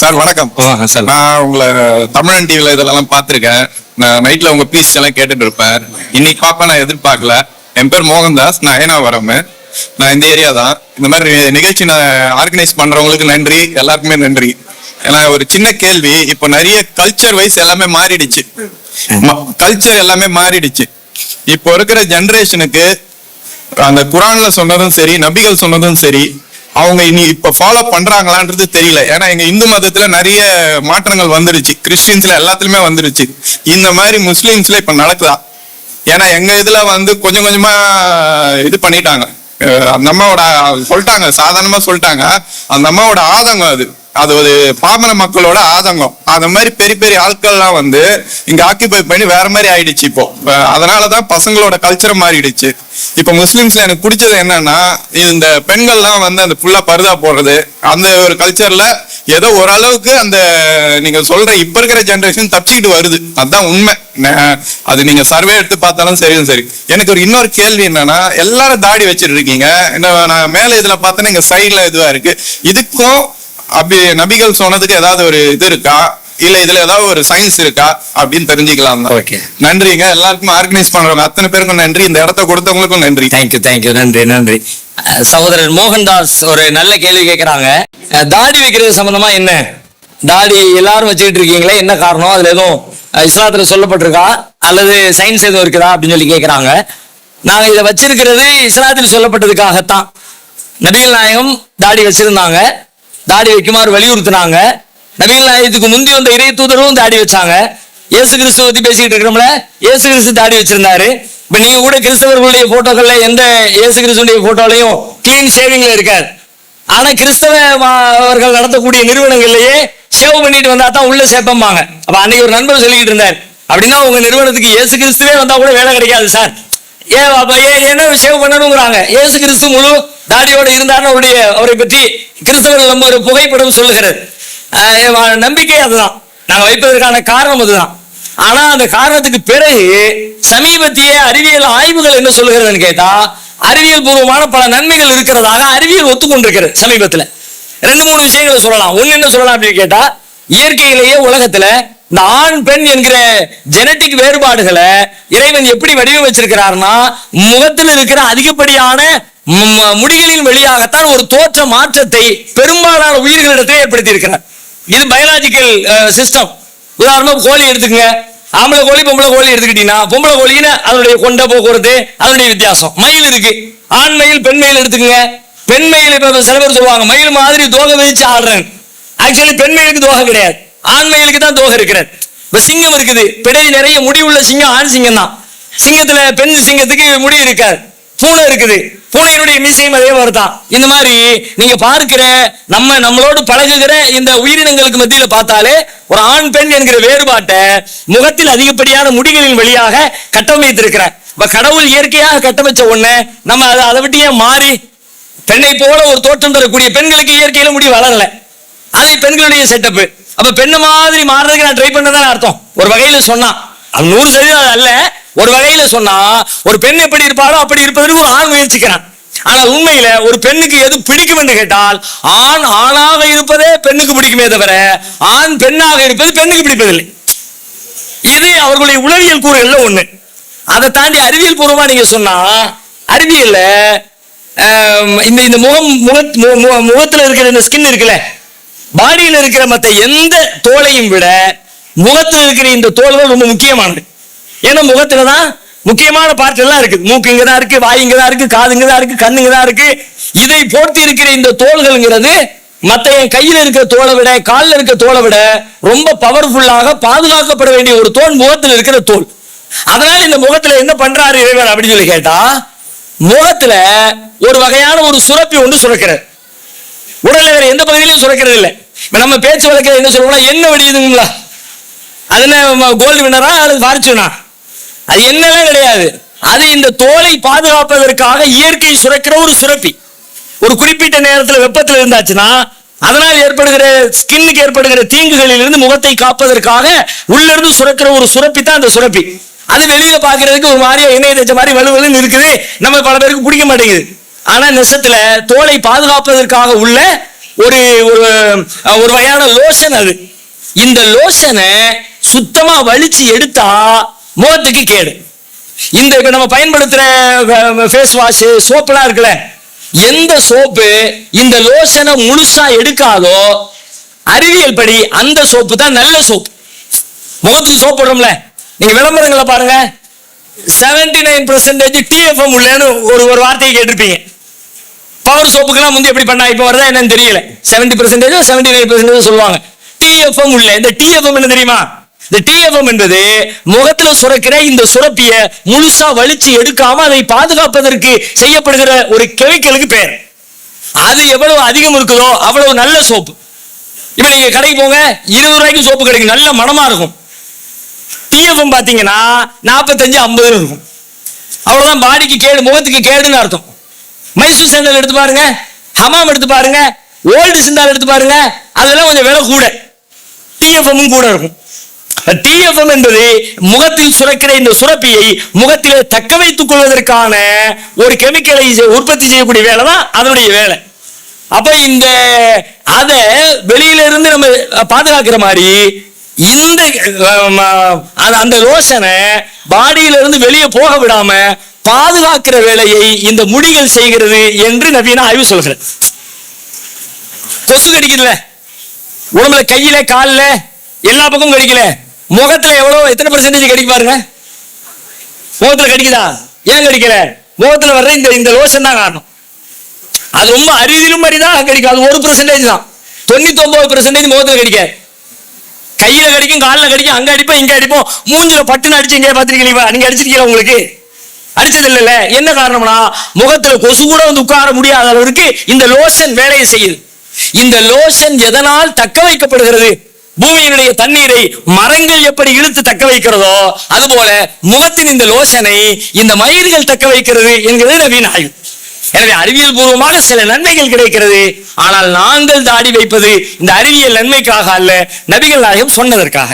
Sir வணக்கம். Sir. நான் உங்களை தமிழன் டிவில இதெல்லாம் பார்த்திருக்கேன். நான் நைட்ல உங்க பீஸ் எல்லாம் கேட்டுட்டு இருப்பேன். இன்னைக்கு பாப்ப நான் எதிர்பார்க்கல. என் பேர் மோகன்தாஸ் நான் ஏனாவரம் நான் இந்த ஏரியா தான். இந்த மாதிரி நிகழ்ச்சி நான் ஆர்கனைஸ் பண்றவங்களுக்கு நன்றி எல்லாருக்குமே நன்றி. ஏன்னா ஒரு சின்ன கேள்வி இப்போ நிறைய கல்ச்சர் வைஸ் எல்லாமே மாறிடுச்சு. கல்ச்சர் எல்லாமே மாறிடுச்சு. இப்போ இருக்கிற ஜெனரேஷனுக்கு அந்த குரான்ல சொன்னதும் சரி நபிகள் சொன்னதும் சரி அவங்க இனி இப்ப ஃபாலோ பண்றாங்களான்றது தெரியல. ஏன்னா எங்க இந்து மதத்துல நிறைய மாற்றங்கள் வந்துருச்சு. கிறிஸ்டின்ஸ்ல எல்லாத்துலயுமே வந்துருச்சு. இந்த மாதிரி முஸ்லீம்ஸ்ல இப்ப நடக்குதா? ஏன்னா எங்க இதுல வந்து கொஞ்சம் கொஞ்சமா இது பண்ணிட்டாங்க. அந்த அம்மாவோட சொல்லிட்டாங்க. சாதாரணமா சொல்லிட்டாங்க. அந்த அம்மாவோட ஆதங்கம் அது. அது ஒரு பாமர மக்களோட ஆதங்கம். அந்த மாதிரி பெரிய பெரிய ஆட்கள்லாம் வந்து இங்க ஆக்கிபை பண்ணி வேற மாதிரி ஆயிடுச்சு இப்போ. அதனாலதான் பசங்களோட கல்ச்சர் மாறிடுச்சு. இப்ப முஸ்லிம்ஸ்ல எனக்கு பிடிச்சது என்னன்னா இந்த பெண்கள்லாம் வந்து அந்த ஃபுல்லா பருதா போடுறது அந்த ஒரு கல்ச்சர்ல ஏதோ ஓரளவுக்கு அந்த நீங்க சொல்ற இப்ப இருக்கிற ஜென்ரேஷன் தப்பிச்சுக்கிட்டு வருது. அதுதான் உண்மை. அது நீங்க சர்வே எடுத்து பார்த்தாலும் சரியும் சரி. எனக்கு ஒரு இன்னொரு கேள்வி என்னன்னா எல்லாரும் தாடி வச்சிட்டு இருக்கீங்க. என்ன நான் மேல இதுல பார்த்தேன்னா இங்க சைட்ல இதுவா இருக்கு. இதுக்கும் அப்படி நபிகள் சொன்னதுக்கு ஏதாவது ஒரு இது இருக்கா? இல்ல இதுல ஏதாவது ஒரு சயின்ஸ் இருக்கா? அப்படின்னு தெரிஞ்சுக்கலாம். நன்றிங்க. எல்லாருக்கும் ஆர்கனைஸ் பண்றவங்க. அத்தனை பேருக்கும் நன்றி. இந்த இடத்த கொடுத்தவங்களுக்கும் நன்றி. தேங்க்யூ தேங்க்யூ நன்றி நன்றி. சகோதரர் மோகன்தாஸ் ஒரு நல்ல கேள்வி கேட்கறாங்க தாடி வைக்கிறது சம்பந்தமா என்ன? தாடி எல்லாரும் வச்சுக்கிட்டு இருக்கீங்களே என்ன காரணம்? அதுல எதுவும் இஸ்லாத்துல சொல்லப்பட்டிருக்கா? அல்லது சயின்ஸ் எதுவும் இருக்குதா? அப்படின்னு சொல்லி கேட்கறாங்க நாங்க இதை வச்சிருக்கிறது இஸ்லாத்தில் சொல்லப்பட்டதுக்காகத்தான். நபிகள் நாயகம் தாடி வச்சிருந்தாங்க. தாடி வைக்குமாறு வலியுறுத்தினாங்க. நவீன நாயத்துக்கு முந்தி வந்த இறை தூதரும் தாடி வச்சாங்க. இயேசு கிறிஸ்துவ பத்தி பேசிக்கிட்டு இருக்கிறோம்ல? இயேசு கிறிஸ்து தாடி வச்சிருந்தாரு. இப்ப நீங்க கூட கிறிஸ்தவர்களுடைய போட்டோக்கள்ல எந்த இயேசு கிறிஸ்துடைய போட்டோலையும் கிளீன் ஷேவிங்ல இருக்காது ஆனா கிறிஸ்தவ அவர்கள் நடத்தக்கூடிய நிறுவனங்கள்லயே ஷேவ் பண்ணிட்டு வந்தா தான் உள்ள சேப்பம்பாங்க. அப்ப அன்னைக்கு ஒரு நண்பர் சொல்லிக்கிட்டு இருந்தார். அப்படின்னா உங்க நிறுவனத்துக்கு இயேசு கிறிஸ்துவே வந்தா கூட வேலை கிடைக்காது சார். ஏன் அப்ப ஏன் என்ன விஷயம் பண்ணணுங்கிறாங்க? ஏசு கிறிஸ்து முழு தாடியோட இருந்தாருன்னு அவருடைய அவரை பற்றி கிறிஸ்தவர்கள் நம்ம ஒரு புகைப்படம் சொல்லுகிறது. வா- நம்பிக்கை அதுதான். நாங்கள் வைப்பதற்கான காரணம் அதுதான். ஆனா அந்த காரணத்துக்கு பிறகு சமீபத்திய அறிவியல் ஆய்வுகள் என்ன சொல்லுகிறதுன்னு கேட்டா அறிவியல் பூர்வமான பல நன்மைகள் இருக்கிறதாக அறிவியல் ஒத்துக்கொண்டிருக்கிறது சமீபத்துல. ரெண்டு மூணு விஷயங்களை சொல்லலாம். ஒன்று என்ன சொல்லலாம் அப்படின்னு கேட்டா இயற்கையிலேயே உலகத்துல இந்த ஆண் பெண் என்கிற ஜெனட்டிக் வேறுபாடுகளை இறைவன் எப்படி வடிவமைச்சிருக்கிறார்னா முகத்தில் இருக்கிற அதிகப்படியான முடிகளின் வழியாகத்தான் ஒரு தோற்ற மாற்றத்தை பெரும்பாலான உயிர்களிடத்தை ஏற்படுத்தி இருக்கிறார் இது பயாலஜிக்கல் சிஸ்டம் உதாரணமா கோழி எடுத்துக்கங்க. ஆம்பளை கோழி பொம்பளை கோழி எடுத்துக்கிட்டீங்கன்னா பொம்பளை கோழின்னு அதனுடைய கொண்ட போக்குவரத்து அதனுடைய வித்தியாசம். மயில் இருக்கு. ஆண் மயில் பெண் மயில் எடுத்துக்கங்க. பெண் மயில் இப்ப சில பேர் சொல்லுவாங்க மயில் மாதிரி தோகை விதிச்சு ஆடுறேன். ஆக்சுவலி பெண் மயிலுக்கு தோகை கிடையாது. ஆண்மைகளுக்கு தான் தோகை இருக்கிறது இப்ப சிங்கம் இருக்குது. பிடரி நிறைய முடி உள்ள சிங்கம் ஆண் சிங்கம் தான் சிங்கத்துல பெண் சிங்கத்துக்கு முடி இருக்காது. பூனை இருக்குது. பூனையினுடைய மீசையும் அதே மாதிரி தான் இந்த மாதிரி நீங்க பார்க்கிற நம்ம நம்மளோடு பழகுகிற இந்த உயிரினங்களுக்கு மத்தியில பார்த்தாலே ஒரு ஆண் பெண் என்கிற வேறுபாட்டை முகத்தில் அதிகப்படியான முடிகளின் வழியாக கட்டமைத்திருக்கிறார். இப்ப கடவுள் இயற்கையாக கட்டமைச்ச ஒண்ணு நம்ம அதை அதை விட்டு ஏன் மாறி பெண்ணை போல ஒரு தோற்றம் தரக்கூடிய பெண்களுக்கு இயற்கையில முடி வளரல. அது பெண்களுடைய செட்டப் அப்ப பெண்ணு மாதிரி மாறுறதுக்கு நான் ட்ரை பண்ணதான் அர்த்தம். ஒரு வகையில சொன்னா அது நூறு சதவீதம் அது அல்ல. ஒரு வகையில சொன்னா ஒரு பெண் எப்படி இருப்பாளோ அப்படி இருப்பதற்கு ஒரு ஆண் முயற்சிக்கிறான். ஆனால் உண்மையில ஒரு பெண்ணுக்கு எது பிடிக்கும் என்று கேட்டால் ஆண் ஆணாக இருப்பதே பெண்ணுக்கு பிடிக்குமே தவிர ஆண் பெண்ணாக இருப்பது பெண்ணுக்கு பிடிப்பதில்லை. இது அவர்களுடைய உளவியல் கூறுகள்ல ஒண்ணு. அதை தாண்டி அறிவியல் பூர்வமா நீங்க சொன்னா அறிவியல்ல இந்த இந்த முகம் முகத் மு- முகத்துல இருக்கிற இந்த ஸ்கின் இருக்குல்ல பாடியில் இருக்கிற மற்ற எந்த தோலையும் விட முகத்தில் இருக்கிற இந்த தோல்கள் ரொம்ப முக்கியமானது. ஏன்னா முகத்துல தான் முக்கியமான பார்ட் எல்லாம் இருக்குது. மூக்கு இங்க தான் இருக்கு வாய் இங்க தான் இருக்கு காது இங்க தான் இருக்கு கண்ணுங்க தான் இருக்கு. இதை போர்த்தி இருக்கிற இந்த தோள்கள்ங்கிறது மத்த என் கையில் இருக்கிற தோலை விட காலில் இருக்கிற தோலை விட ரொம்ப பவர்ஃபுல்லாக பாதுகாக்கப்பட வேண்டிய ஒரு தோல் முகத்தில் இருக்கிற தோல். அதனால இந்த முகத்துல என்ன பண்றாரு இறைவன் அப்படின்னு சொல்லி கேட்டா முகத்துல ஒரு வகையான ஒரு சுரப்பி ஒன்று சுரக்கிறது. உடல்ல வேற எந்த பகுதியிலும் சுரக்கிறது இல்லை. இப்ப நம்ம பேச்சு வழக்கில் என்ன சொல்லுவோம்னா என்ன வெடியுதுங்களா அது கோல்டு வினரா அல்லது ஃபார்ச்சூனா அது என்னெல்லாம் கிடையாது. அது இந்த தோலை பாதுகாப்பதற்காக இயற்கை சுரக்கிற ஒரு சுரப்பி. ஒரு குறிப்பிட்ட நேரத்துல வெப்பத்தில் இருந்தாச்சுன்னா அதனால் ஏற்படுகிற ஸ்கின்னுக்கு ஏற்படுகிற தீங்குகளிலிருந்து முகத்தை காப்பதற்காக உள்ள இருந்து சுரக்கிற ஒரு சுரப்பி தான் அந்த சுரப்பி. அது வெளியில பாக்குறதுக்கு ஒரு மாதிரியா இணைய தச்ச மாதிரி வலுவலுன்னு இருக்குது. நம்ம பல பேருக்கு பிடிக்க மாட்டேங்குது. ஆனா நெசத்துல தோலை பாதுகாப்பதற்காக உள்ள ஒரு ஒரு ஒரு வகையான லோஷன் அது. இந்த லோஷனை சுத்தமா வலிச்சு எடுத்தா முகத்துக்கு கேடு. இந்த இப்ப நம்ம பயன்படுத்துற ஃபேஸ் வாஷ் சோப்புலாம் இருக்குல்ல எந்த சோப்பு இந்த லோஷனை முழுசா எடுக்காதோ அறிவியல் படி அந்த சோப்பு தான் நல்ல சோப்பு. முகத்துக்கு சோப் போடுறோம்ல நீங்க விளம்பரங்களை பாருங்க. 79% நைன் பர்சன்டேஜ் டிஎஃப்எம் உள்ளேன்னு ஒரு ஒரு வார்த்தையை கேட்டிருப்பீங்க. பவர் சோப்புக்கெல்லாம் வந்து எப்படி பண்ணா? இப்போ வருதா என்னன்னு தெரியல. 70% செவன்டி நைன் பர்சன்டேஜ் சொல்லுவாங்க. டிஎஃப்எம் உள்ள இந்த டிஎஃப்எம் என்ன தெரியுமா? இந்த டிஎஃப்எம் என்பது முகத்துல சுரக்கிற இந்த சுரப்பிய முழுசா வலிச்சு எடுக்காம அதை பாதுகாப்பதற்கு செய்யப்படுகிற ஒரு கெமிக்கலுக்கு பேர். அது எவ்வளவு அதிகம் இருக்குதோ அவ்வளவு நல்ல சோப்பு. இப்ப நீங்க கடைக்கு போங்க இருபது ரூபாய்க்கு சோப்பு கிடைக்கும் நல்ல மனமா இருக்கும். டிஎஃப்எம் பாத்தீங்கன்னா நாற்பத்தஞ்சு ஐம்பதுன்னு இருக்கும். அவ்வளவுதான் பாடிக்கு கேடு முகத்துக்கு கேடுன்னு அர்த்தம். மைசூர் சேண்டல் எடுத்து பாருங்க ஹமாம் எடுத்து பாருங்க ஓல்டு சிந்தால் எடுத்து பாருங்க அதெல்லாம் கொஞ்சம் விலை கூட. டிஎஃப்எம் கூட இருக்கும். டிஎஃப்எம் என்பது முகத்தில் சுரக்கிற இந்த சுரப்பியை முகத்திலே தக்க வைத்துக் கொள்வதற்கான ஒரு கெமிக்கலை உற்பத்தி செய்யக்கூடிய வேலை தான் அதனுடைய வேலை. அப்ப இந்த அதை வெளியில இருந்து நம்ம பாதுகாக்கிற மாதிரி இந்த அந்த- அந்த லோஷனை பாடியில இருந்து வெளியே போக விடாம பாதுகாக்கிற வேலையை இந்த முடிகள் செய்கிறது என்று நவீன ஆய்வு சொல்கிறது கொசு கடிக்குதுல? உடம்புல கையில காலில் எல்லா பக்கமும் கடிக்கல. முகத்துல எவ்வளவு எத்தனை பர்சன்டேஜ் கடிக்க பாருங்க? முகத்துல கடிக்குதா? ஏன் கடிக்கல? முகத்துல வர்ற இந்த இந்த லோஷன் தான் காரணம். அது ரொம்ப அரிதிலும் அரிதான் கிடைக்கும். அது ஒரு பெர்சன்டேஜ் தான். தொண்ணூத்தி ஒன்பது பெர்சன்டேஜ் முகத்துல கடிக்க. கையில கடிக்கும் காலில் கடிக்கும் அங்க அடிப்போம் இங்க அடிப்போம். மூஞ்சில பட்டுன்னு அடிச்சு எங்கேயா பாத்திருக்கீங்களா நீங்க அடிச்சிருக்கீங்களா உங்களுக்கு? அடிச்சது இல்லைல்ல. என்ன காரணம்னா முகத்துல கொசு கூட வந்து உட்கார முடியாத அளவிற்கு இந்த லோஷன் வேலையை செய்யுது. இந்த லோஷன் எதனால் தக்க வைக்கப்படுகிறது? பூமியினுடைய தண்ணீரை மரங்கள் எப்படி இழுத்து தக்க வைக்கிறதோ அதுபோல முகத்தின் இந்த லோஷனை இந்த மயிர்கள் தக்க வைக்கிறது என்கிறது நவீன ஆய்வு எனவே அறிவியல் பூர்வமாக சில நன்மைகள் கிடைக்கிறது. ஆனால் நாங்கள் தாடி வைப்பது இந்த அறிவியல் நன்மைக்காக அல்ல நபிகள் நாயகம் சொன்னதற்காக.